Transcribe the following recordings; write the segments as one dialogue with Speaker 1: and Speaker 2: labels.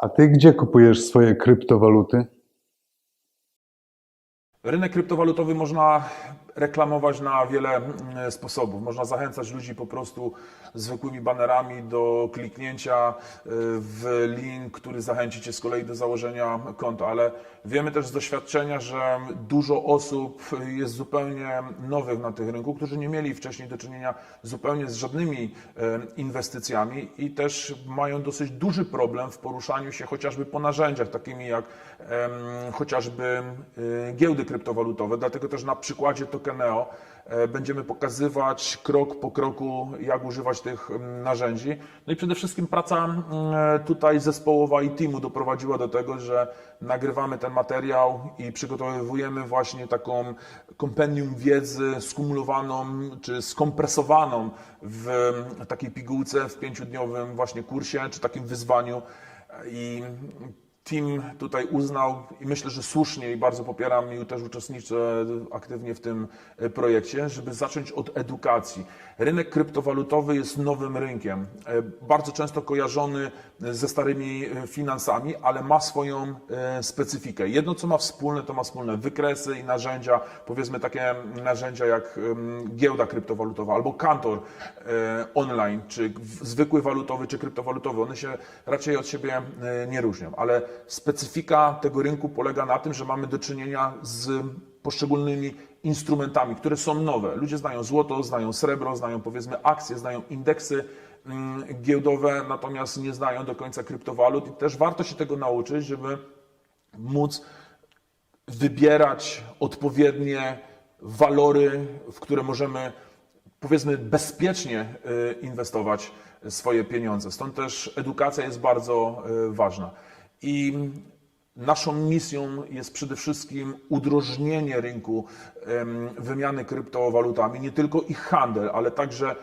Speaker 1: A ty gdzie kupujesz swoje kryptowaluty?
Speaker 2: Rynek kryptowalutowy można reklamować na wiele mm, sposobów. Można zachęcać ludzi po prostu zwykłymi banerami do kliknięcia y, w link, który zachęci Cię z kolei do założenia konta, ale wiemy też z doświadczenia, że dużo osób jest zupełnie nowych na tym rynku, którzy nie mieli wcześniej do czynienia zupełnie z żadnymi y, inwestycjami i też mają dosyć duży problem w poruszaniu się chociażby po narzędziach takimi jak chociażby y, giełdy kryptowalutowe. Dlatego też na przykładzie Tokeneo e, będziemy pokazywać krok po kroku, jak używać tych mm, narzędzi. No i przede wszystkim praca mm, tutaj zespołowa i teamu doprowadziła do tego, że nagrywamy ten materiał i przygotowujemy właśnie taką kompendium wiedzy skumulowaną czy skompresowaną w takiej pigułce w pięciodniowym właśnie kursie czy takim wyzwaniu. I team tutaj uznał i myślę, że słusznie i bardzo popieram i też uczestniczę aktywnie w tym e, projekcie, żeby zacząć od edukacji. Rynek kryptowalutowy jest nowym rynkiem, e, bardzo często kojarzony ze starymi e, finansami, ale ma swoją e, specyfikę. Jedno, co ma wspólne, to ma wspólne wykresy i narzędzia, powiedzmy takie narzędzia jak giełda kryptowalutowa albo kantor e, online, czy zwykły walutowy, czy kryptowalutowy. One się raczej od siebie e, nie różnią, ale specyfika tego rynku polega na tym, że mamy do czynienia z poszczególnymi instrumentami, które są nowe. Ludzie znają złoto, znają srebro, znają powiedzmy akcje, znają indeksy mm, giełdowe, natomiast nie znają do końca kryptowalut i też warto się tego nauczyć, żeby móc wybierać odpowiednie walory, w które możemy powiedzmy bezpiecznie y, inwestować swoje pieniądze. Stąd też edukacja jest bardzo y, ważna. I naszą misją jest przede wszystkim udrożnienie rynku wymiany kryptowalutami, nie tylko ich handel, ale także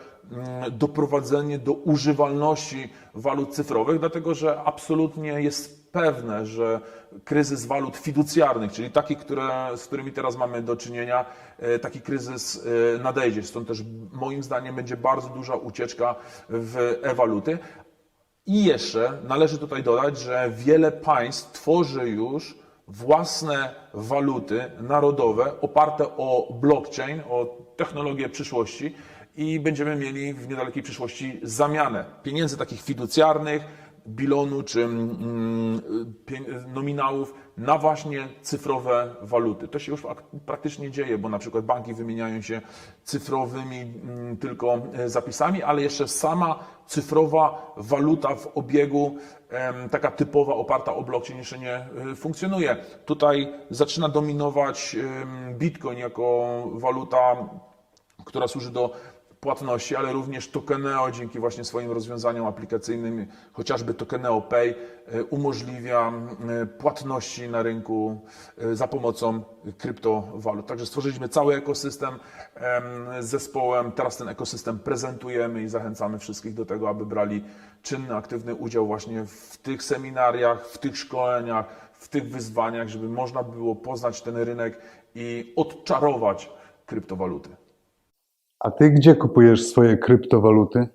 Speaker 2: doprowadzenie do używalności walut cyfrowych, dlatego że absolutnie jest pewne, że kryzys walut fiducjarnych, czyli takich, które, z którymi teraz mamy do czynienia, e, taki kryzys e, nadejdzie. Stąd też moim zdaniem będzie bardzo duża ucieczka w e-waluty. I jeszcze należy tutaj dodać, że wiele państw tworzy już własne waluty narodowe oparte o blockchain, o technologię przyszłości i będziemy mieli w niedalekiej przyszłości zamianę pieniędzy takich fiducjarnych, bilonu czy mm, nominałów na właśnie cyfrowe waluty. To się już ak- praktycznie dzieje, bo na przykład banki wymieniają się cyfrowymi mm, tylko e, zapisami, ale jeszcze sama cyfrowa waluta w obiegu, taka typowa, oparta o blockchain jeszcze nie e, funkcjonuje. Tutaj zaczyna dominować Bitcoin jako waluta która służy do płatności, ale również Tokeneo dzięki właśnie swoim rozwiązaniom aplikacyjnym, chociażby Tokeneo Pay e, umożliwia e, płatności na rynku e, za pomocą kryptowalut. Także stworzyliśmy cały ekosystem em, z zespołem. Teraz ten ekosystem prezentujemy i zachęcamy wszystkich do tego, aby brali czynny, aktywny udział właśnie w tych seminariach, w tych szkoleniach, w tych wyzwaniach, żeby można było poznać ten rynek i odczarować kryptowaluty.
Speaker 1: A ty gdzie kupujesz swoje kryptowaluty?